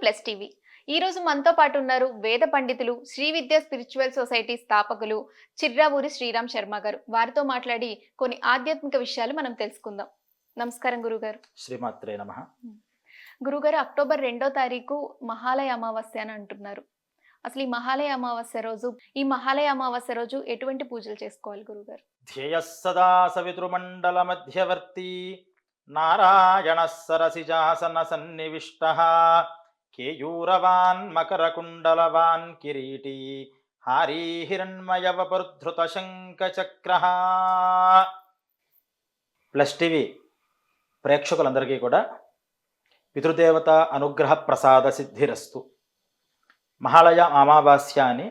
Plus TV. ఈ రోజు మనతో పాటు ఉన్నారు వేద పండితులు శ్రీ విద్య స్పిరిచువల్ సొసైటీ స్థాపకులు చిర్రావూరి శ్రీరామ్ శర్మ గారు. వారితో మాట్లాడి కొన్ని ఆధ్యాత్మిక విషయాలు మనం తెలుసుకుందాం. నమస్కారం గురుగారు. శ్రీమాత్రే నమ. గురుగారు అక్టోబర్ రెండో తారీఖు మహాలయ అమావాస్య అని అంటున్నారు. అసలు ఈ మహాలయ అమావాస్య రోజు ఈ మహాలయ అమావాస్య రోజు ఎటువంటి పూజలు చేసుకోవాలి గురుగారు? ధ్యేయ సదా సవితృమండల మధ్యవర్తి నారాయణ సరసిజాసన సన్నివిష్ట కేయూరవాన్ మకరకుండలవాన్ కిరీటీ హారీ శంఖచక్ర ప్లస్ టీవీ ప్రేక్షకులందరికీ కూడా పితృదేవత అనుగ్రహ ప్రసాద సిద్ధిరస్తు. మహాలయ అమావాస్య అని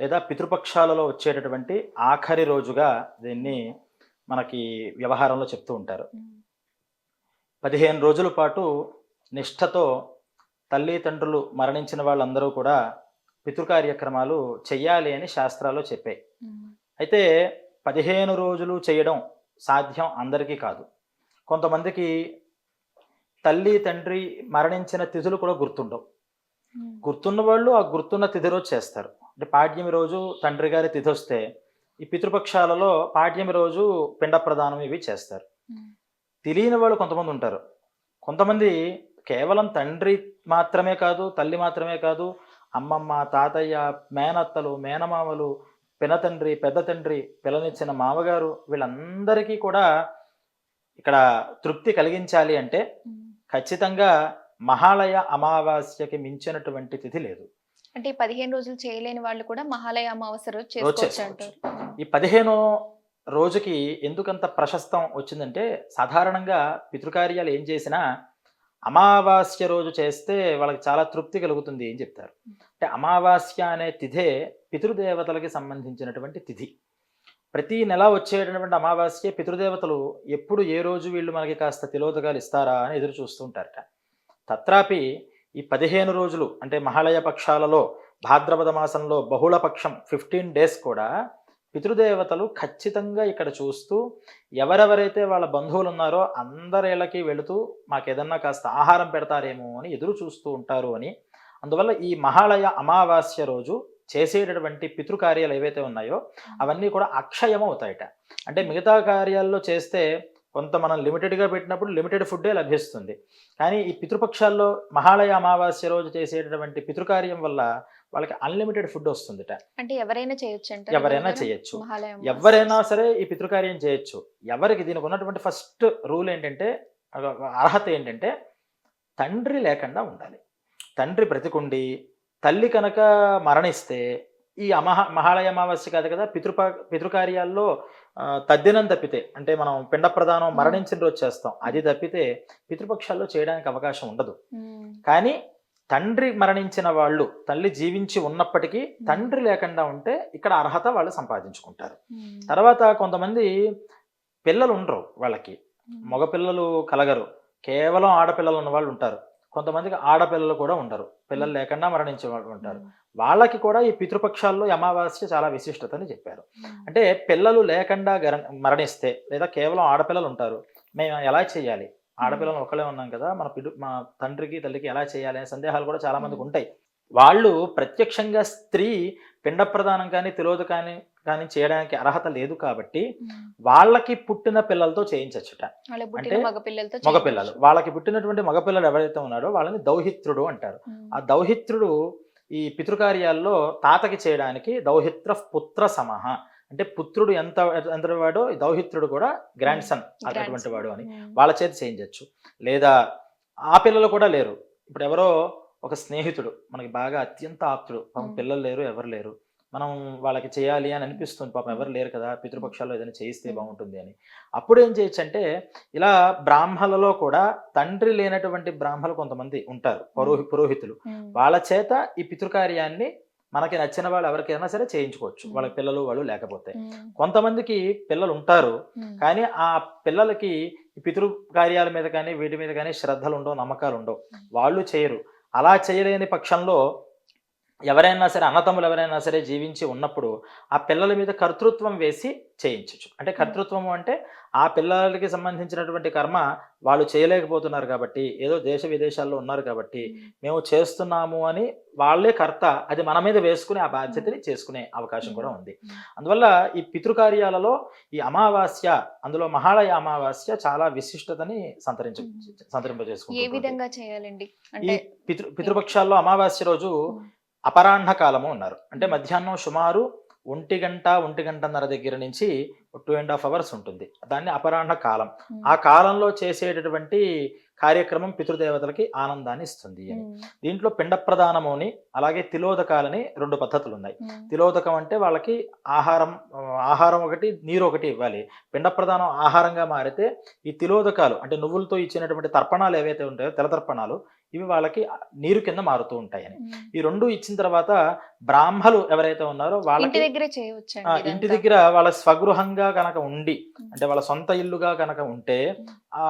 లేదా పితృపక్షాలలో వచ్చేటటువంటి ఆఖరి రోజుగా దీన్ని మనకి వ్యవహారంలో చెప్తూ ఉంటారు. పదిహేను రోజుల పాటు నిష్ఠతో తల్లిదండ్రులు మరణించిన వాళ్ళందరూ కూడా పితృకార్యక్రమాలు చెయ్యాలి అని శాస్త్రాలు చెప్పాయి. అయితే పదిహేను రోజులు చేయడం సాధ్యం అందరికీ కాదు. కొంతమందికి తల్లి తండ్రి మరణించిన తిథులు కూడా గుర్తుండవు. గుర్తున్న వాళ్ళు ఆ గుర్తున్న తిథి రోజు చేస్తారు. అంటే పాడ్యమి రోజు తండ్రి గారి తిథి వస్తే ఈ పితృపక్షాలలో పాడ్యమి రోజు పిండ ప్రదానం ఇవి చేస్తారు. తెలియని వాళ్ళు కొంతమంది ఉంటారు. కొంతమంది కేవలం తండ్రి మాత్రమే కాదు తల్లి మాత్రమే కాదు అమ్మమ్మ తాతయ్య మేనత్తలు మేనమామలు పినతండ్రి పెద్ద తండ్రి పిల్లనిచ్చిన మామగారు వీళ్ళందరికీ కూడా ఇక్కడ తృప్తి కలిగించాలి అంటే ఖచ్చితంగా మహాలయ అమావాస్యకి మించినటువంటి తిథి లేదు. అంటే పదిహేను రోజులు చేయలేని వాళ్ళు కూడా మహాలయ అమావాస్య రోజు చేసుకోవచ్చు ఈ పదిహేనో రోజుకి ఎందుకంత ప్రశస్తం వచ్చిందంటే సాధారణంగా పితృకార్యాలు ఏం చేసినా అమావాస్య రోజు చేస్తే వాళ్ళకి చాలా తృప్తి కలుగుతుంది అని చెప్తారు. అంటే అమావాస్య అనే తిథే పితృదేవతలకి సంబంధించినటువంటి తిథి. ప్రతి నెల వచ్చేటటువంటి అమావాస్య పితృదేవతలు ఎప్పుడు ఏ రోజు వీళ్ళు మనకి కాస్త తిలోదకాలు ఇస్తారా అని ఎదురు చూస్తుంటారట తత్రాపి ఈ పదిహేను రోజులు అంటే మహాలయ పక్షాలలో భాద్రపద మాసంలో బహుళ పక్షం ఫిఫ్టీన్ డేస్ కూడా పితృదేవతలు ఖచ్చితంగా ఇక్కడ చూస్తూ ఎవరెవరైతే వాళ్ళ బంధువులు ఉన్నారో అందరిళ్ళకి వెళుతూ మాకేదన్నా కాస్త ఆహారం పెడతారేమో అని ఎదురు చూస్తూ ఉంటారు అని. అందువల్ల ఈ మహాలయ అమావాస్య రోజు చేసేటటువంటి పితృకార్యాలు ఏవైతే ఉన్నాయో అవన్నీ కూడా అక్షయం అవుతాయట అంటే మిగతా కార్యాల్లో చేస్తే కొంత మనం లిమిటెడ్గా పెట్టినప్పుడు లిమిటెడ్ ఫుడ్డే లభిస్తుంది. కానీ ఈ పితృపక్షాల్లో మహాలయ అమావాస్య రోజు చేసేటటువంటి పితృకార్యం వల్ల వాళ్ళకి అన్లిమిటెడ్ ఫుడ్ వస్తుందిట. అంటే ఎవరైనా చేయొచ్చు ఎవరైనా? చేయొచ్చు. ఎవరైనా సరే ఈ పితృకార్యం చేయొచ్చు. ఎవరికి దీనికి ఉన్నటువంటి ఫస్ట్ రూల్ ఏంటంటే అర్హత ఏంటంటే తండ్రి లేకుండా ఉండాలి. తండ్రి బ్రతికుండి తల్లి కనుక మరణిస్తే ఈ అమహ మహాలయ అమావాస్య కాదు కదా పితృప పితృకార్యాల్లో తద్దినం తప్పితే అంటే మనం పిండ ప్రదానం మరణించిన రోజు చేస్తాం. అది తప్పితే పితృపక్షాల్లో చేయడానికి అవకాశం ఉండదు. కానీ తండ్రి మరణించిన వాళ్ళు తల్లి జీవించి ఉన్నప్పటికీ తండ్రి లేకుండా ఉంటే ఇక్కడ అర్హత వాళ్ళు సంపాదించుకుంటారు. తర్వాత కొంతమంది పిల్లలు ఉండరు వాళ్ళకి. మగపిల్లలు కలగరు. కేవలం ఆడపిల్లలు ఉన్న వాళ్ళు ఉంటారు. కొంతమందికి ఆడపిల్లలు కూడా ఉండరు. పిల్లలు లేకుండా మరణించే వాళ్ళు ఉంటారు. వాళ్ళకి కూడా ఈ పితృపక్షాల్లో అమావాస్య చాలా విశిష్టతని చెప్పారు. అంటే పిల్లలు లేకుండా మరణిస్తే లేదా కేవలం ఆడపిల్లలు ఉంటారు మేము ఎలా చేయాలి? ఆడపిల్లలు ఒకళ్ళే ఉన్నాం కదా మన పిడు మా తండ్రికి తల్లికి ఎలా చేయాలి అనే సందేహాలు కూడా చాలా మందికి ఉంటాయి. వాళ్ళు ప్రత్యక్షంగా స్త్రీ పిండ ప్రదానం కానీ తిలోద కానీ కానీ చేయడానికి అర్హత లేదు కాబట్టి. వాళ్ళకి పుట్టిన పిల్లలతో చేయించచ్చుట. అంటే మగపిల్లలు. వాళ్ళకి పుట్టినటువంటి మగపిల్లలు ఎవరైతే ఉన్నారో వాళ్ళని దౌహిత్రుడు అంటారు. ఆ దౌహిత్రుడు ఈ పితృకార్యాల్లో తాతకి చేయడానికి దౌహిత్ర పుత్ర సమహ. అంటే పుత్రుడు ఎంత ఎంత వాడో దౌహిత్రుడు కూడా గ్రాండ్ సన్ అటువంటి వాడు అని. వాళ్ళ చేతి చేయించవచ్చు లేదా ఆ పిల్లలు కూడా లేరు. ఇప్పుడు ఎవరో ఒక స్నేహితుడు మనకి బాగా అత్యంత ఆప్తుడు పాపం మ్మ్. పిల్లలు లేరు ఎవరు లేరు. మనం వాళ్ళకి చేయాలి అని అనిపిస్తుంది. పాపం ఎవరు లేరు కదా పితృపక్షాల్లో ఏదైనా చేయిస్తే. బాగుంటుంది అని. అప్పుడు ఏం చేయొచ్చు అంటే ఇలా బ్రాహ్మణులలో కూడా తండ్రి లేనటువంటి బ్రాహ్మణులు కొంతమంది ఉంటారు. పురోహి పురోహితులు. వాళ్ళ చేత ఈ పితృకార్యాన్ని మనకి నచ్చిన వాళ్ళు ఎవరికైనా సరే చేయించుకోవచ్చు. మ్మ్. వాళ్ళకి పిల్లలు వాళ్ళు లేకపోతే. కొంతమందికి పిల్లలు ఉంటారు కానీ ఆ పిల్లలకి పితృ కార్యాల మీద కానీ వీటి మీద కానీ శ్రద్ధలు ఉండవు నమ్మకాలు ఉండవు వాళ్ళు చేయరు. అలా చేయలేని పక్షంలో ఎవరైనా సరే అన్నతమ్ములు ఎవరైనా సరే జీవించి ఉన్నప్పుడు ఆ పిల్లల మీద కర్తృత్వం వేసి చేయించవచ్చు అంటే కర్తృత్వము అంటే ఆ పిల్లలకి సంబంధించినటువంటి కర్మ వాళ్ళు చేయలేకపోతున్నారు కాబట్టి ఏదో దేశ విదేశాల్లో ఉన్నారు కాబట్టి మేము చేస్తున్నాము అని వాళ్ళే కర్త అది మన మీద వేసుకుని ఆ బాధ్యతని చేసుకునే అవకాశం కూడా ఉంది. అందువల్ల ఈ పితృకార్యాలలో ఈ అమావాస్య అందులో మహాళయ అమావాస్య చాలా విశిష్టతని సంతరించ ఏ సంతరింపజేసుకుంటుంది విధంగా చేయాలండి? ఈ పితృ పితృపక్షాల్లో అమావాస్య రోజు అపరాహ్న కాలము ఉన్నారు అంటే మధ్యాహ్నం సుమారు ఒంటి గంట ఒంటి గంటన్నర దగ్గర నుంచి టూ అండ్ హాఫ్ అవర్స్ ఉంటుంది. దాన్ని అపరాహ్న కాలం. ఆ కాలంలో చేసేటటువంటి కార్యక్రమం పితృదేవతలకి ఆనందాన్ని ఇస్తుంది అని. దీంట్లో పిండ ప్రదానముని అలాగే తిలోదకాలని రెండు పద్ధతులు ఉన్నాయి తిలోదకం అంటే వాళ్ళకి ఆహారం ఆహారం ఒకటి నీరు ఒకటి ఇవ్వాలి. పిండ ప్రదానం ఆహారంగా మారితే ఈ తిలోదకాలు అంటే నువ్వులతో ఇచ్చినటువంటి తర్పణాలు ఏవైతే ఉంటాయో తెల తర్పణాలు ఇవి వాళ్ళకి నీరు కింద మారుతూ ఉంటాయని. ఈ రెండు ఇచ్చిన తర్వాత బ్రాహ్మలు ఎవరైతే ఉన్నారో ఇంటి వాళ్ళకి దగ్గరే ఇంటి? దగ్గర వాళ్ళ స్వగృహంగా కనుక ఉండి అంటే వాళ్ళ సొంత ఇల్లుగా కనుక ఉంటే ఆ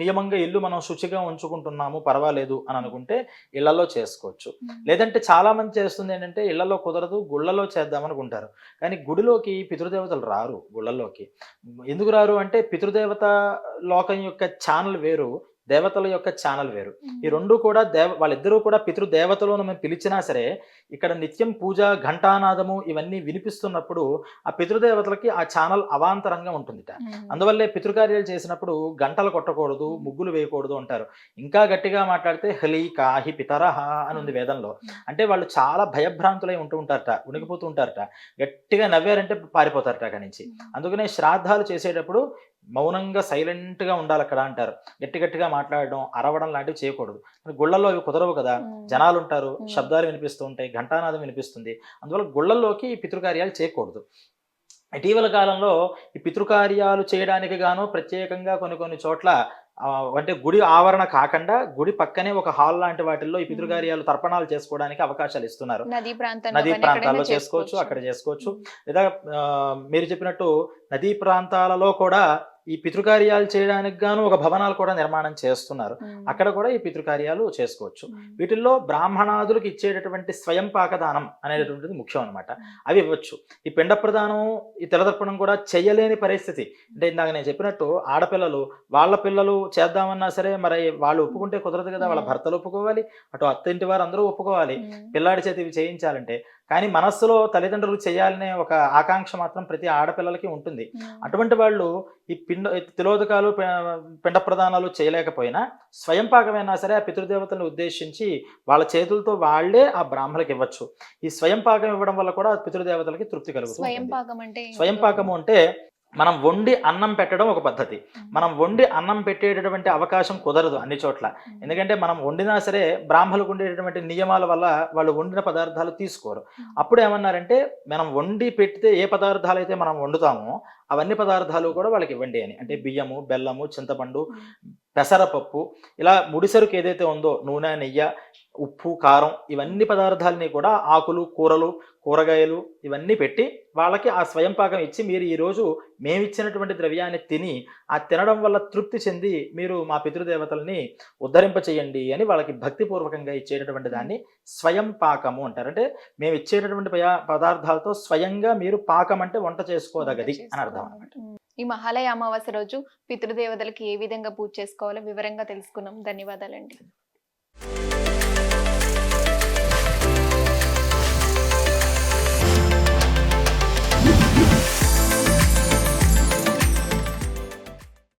నియమంగా ఇల్లు మనం శుచిగా ఉంచుకుంటున్నాము పర్వాలేదు అని అనుకుంటే ఇళ్ళలో చేసుకోవచ్చు. లేదంటే చాలా మంది చేస్తుంది ఏంటంటే ఇళ్ళలో కుదరదు గుళ్ళలో చేద్దాం అనుకుంటారు. కానీ గుడిలోకి పితృదేవతలు రారు గుళ్ళల్లోకి ఎందుకు రారు అంటే పితృదేవత లోకం యొక్క ఛానల్ వేరు దేవతల యొక్క ఛానల్ వేరు. ఈ రెండు కూడా దేవ వాళ్ళిద్దరూ కూడా పితృదేవతలు అని మనం పిలిచినా సరే ఇక్కడ నిత్యం పూజ ఘంటానాదము ఇవన్నీ వినిపిస్తున్నప్పుడు ఆ పితృదేవతలకి ఆ ఛానల్ అవాంతరంగా ఉంటుందిట. అందువల్లే పితృకార్యాలు చేసినప్పుడు గంటలు కొట్టకూడదు ముగ్గులు వేయకూడదు అంటారు. ఇంకా గట్టిగా మాట్లాడితే హలి కాహి పితరహ అని ఉంది వేదంలో. అంటే వాళ్ళు చాలా భయభ్రాంతులై ఉంటూ ఉంటారట ఉనికిపోతూ ఉంటారట. గట్టిగా నవ్వారంటే పారిపోతారట అక్కడి నుంచి. అందుకనే శ్రాద్ధాలు చేసేటప్పుడు మౌనంగా సైలెంట్గా ఉండాలి అక్కడ అంటారు. గట్టి గట్టిగా మాట్లాడడం అరవడం లాంటివి చేయకూడదు. గుళ్ళల్లో అవి కుదరవు కదా. జనాలు ఉంటారు. శబ్దాలు వినిపిస్తూ ఉంటాయి ఘంటానాదం వినిపిస్తుంది. అందువల్ల గుళ్ళల్లోకి ఈ పితృకార్యాలు చేయకూడదు. ఇటీవల కాలంలో ఈ పితృకార్యాలు చేయడానికి గాను ప్రత్యేకంగా కొన్ని కొన్ని చోట్ల అంటే గుడి ఆవరణ కాకుండా గుడి పక్కనే ఒక హాల్ లాంటి వాటిల్లో ఈ పితృకార్యాలు తర్పణాలు చేసుకోవడానికి అవకాశాలు ఇస్తున్నారు. నదీ ప్రాంతాల్లో చేసుకోవచ్చు అక్కడ చేసుకోవచ్చు. లేదా మీరు చెప్పినట్టు నదీ ప్రాంతాలలో కూడా ఈ పితృకార్యాలు చేయడానికి గాను ఒక భవనాలు కూడా నిర్మాణం చేస్తున్నారు. అక్కడ కూడా ఈ పితృకార్యాలు చేసుకోవచ్చు. వీటిల్లో బ్రాహ్మణాదులకు ఇచ్చేటటువంటి స్వయం పాకదానం అనేటటువంటిది ముఖ్యం అనమాట అవి ఇవ్వచ్చు. ఈ పిండ ప్రదానం ఈ తెలదర్పణం కూడా చేయలేని పరిస్థితి. అంటే ఇందాక నేను చెప్పినట్టు ఆడపిల్లలు వాళ్ళ పిల్లలు చేద్దామన్నా సరే మరి వాళ్ళు ఒప్పుకుంటే కుదరదు కదా. వాళ్ళ భర్తలు ఒప్పుకోవాలి అటు అత్త ఇంటి వారు అందరూ ఒప్పుకోవాలి. పిల్లాడి చేతి ఇవి చేయించాలంటే కానీ మనస్సులో తల్లిదండ్రులు చేయాలనే ఒక ఆకాంక్ష మాత్రం ప్రతి ఆడపిల్లలకి ఉంటుంది. అటువంటి వాళ్ళు ఈ పిండ తిలోదకాలు పిండ ప్రదానాలు చేయలేకపోయినా స్వయం పాకమైనా సరే ఆ పితృదేవతలను ఉద్దేశించి వాళ్ళ చేతులతో వాళ్ళే ఆ బ్రాహ్మణులకు ఇవ్వచ్చు. ఈ స్వయం పాకం ఇవ్వడం వల్ల కూడా ఆ పితృదేవతలకి తృప్తి కలుగుతుంది స్వయం పాకం అంటే స్వయం పాకము అంటే మనం వండి అన్నం పెట్టడం ఒక పద్ధతి. మనం వండి అన్నం పెట్టేటటువంటి అవకాశం కుదరదు అన్ని చోట్ల. ఎందుకంటే మనం వండినా సరే బ్రాహ్మణులకు ఉండేటటువంటి నియమాల వల్ల వాళ్ళు వండిన పదార్థాలు తీసుకోరు. అప్పుడు ఏమన్నారంటే మనం వండి పెడితే ఏ పదార్థాలు అయితే మనం వండుతామో అవన్నీ పదార్థాలు కూడా వాళ్ళకి ఇవ్వండి అని. అంటే బియ్యము బెల్లము చింతపండు పెసరపప్పు ఇలా ముడిసరుకు ఏదైతే ఉందో నూనె నెయ్యి ఉప్పు కారం ఇవన్నీ పదార్థాలని కూడా ఆకులు కూరలు కూరగాయలు ఇవన్నీ పెట్టి వాళ్ళకి ఆ స్వయం పాకం ఇచ్చి మీరు ఈరోజు మేమిచ్చినటువంటి ద్రవ్యాన్ని తిని ఆ తినడం వల్ల తృప్తి చెంది మీరు మా పితృదేవతల్ని ఉద్ధరింప చేయండి అని వాళ్ళకి భక్తిపూర్వకంగా ఇచ్చేటటువంటి దాన్ని స్వయం పాకము అంటారు. అంటే మేము ఇచ్చేటటువంటి పదార్థాలతో స్వయంగా మీరు పాకం అంటే వంట చేసుకోదగది అని అర్థం అన్నమాట. ఉమ్, ఈ మహాలయ అమావాస్య రోజు పితృదేవతలకి ఏ విధంగా పూజ చేసుకోవాలో వివరంగా తెలుసుకున్నాం. ధన్యవాదాలండి.